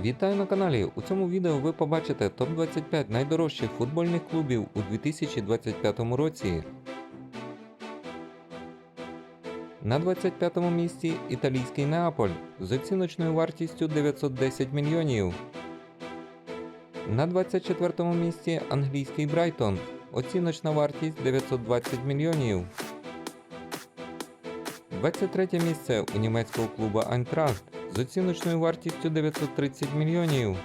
Вітаю на каналі! У цьому відео ви побачите топ-25 найдорожчих футбольних клубів у 2025 році. На 25 му місці італійський Неаполь з оціночною вартістю 910 мільйонів. На 24 місці англійський Брайтон. Оціночна вартість 920 мільйонів. 23 місце у німецького клуба Айнтрахт з оціночною вартістю 930 мільйонів.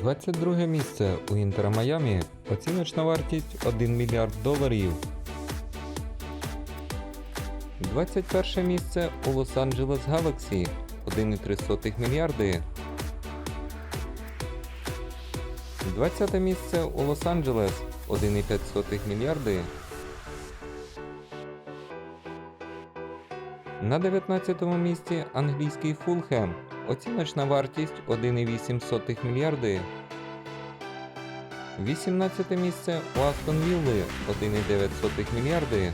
22 місце у Інтера Майамі. Оціночна вартість 1 мільярд доларів. 21 місце у Лос-Анджелес Галаксі 1,3 мільярди. 20 місце у Лос-Анджелес 1,5 мільярди. На 19 му місці англійський Фулхем. Оціночна вартість 1,8 мільярди. 18 місце у Астон Вілли 1,9 мільярди.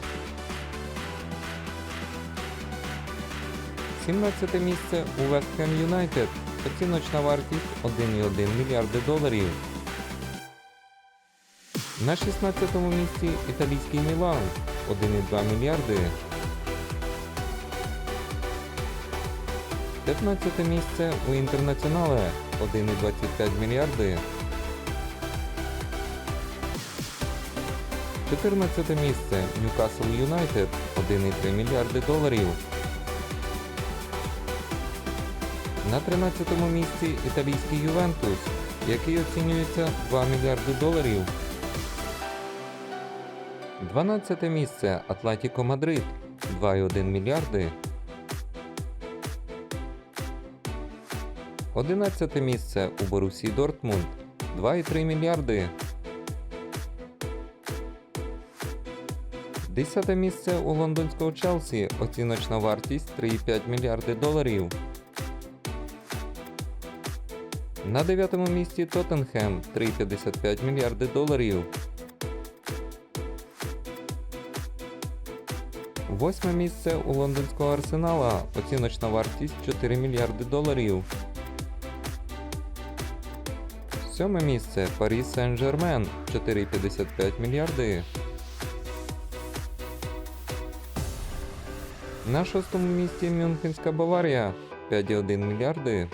17 місце у Вест Хем Юнайтед. Оціночна вартість 1,1 мільярди доларів. На 16 му місці італійський Мілан 1,2 мільярди. 15 місце у Інтернаціонале 1,25 мільярди. 14 місце Ньюкасл Юнайтед 1,3 мільярди доларів. На 13 місці італійський Ювентус, який оцінюється 2 мільярди доларів. 12 місце Атлантіко Мадрид 2,1 мільярди. 11 місце у Борусі Дортмунд 2,3 мільярди. 10 місце у лондонського Челсі. Оціночна вартість 3,5 мільярди доларів. На 9 місці Тоттенхем 3,55 мільярди доларів. Восьме місце у лондонського Арсенала. Оціночна вартість 4 мільярди доларів. Сьоме місце Парі Сен-Жермен 4,55 мільярди. На шостому місці Мюнхенська Баварія 5,1 мільярди.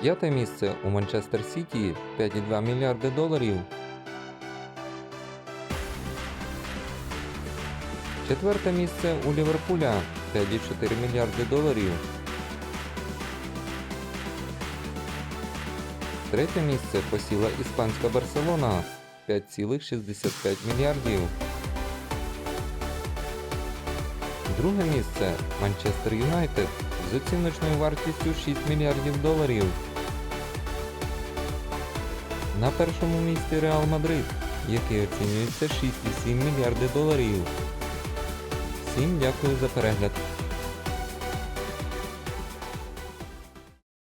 П'яте місце у Манчестер Сіті 5,2 мільярди доларів. Четверте місце у Ліверпуля 5,4 мільярди доларів. Третє місце посіла іспанська Барселона 5,65 мільярдів. Друге місце Манчестер Юнайтед з оціночною вартістю 6 мільярдів доларів. На першому місці Реал Мадрид, який оцінюється 6,7 мільярди доларів. Всім дякую за перегляд.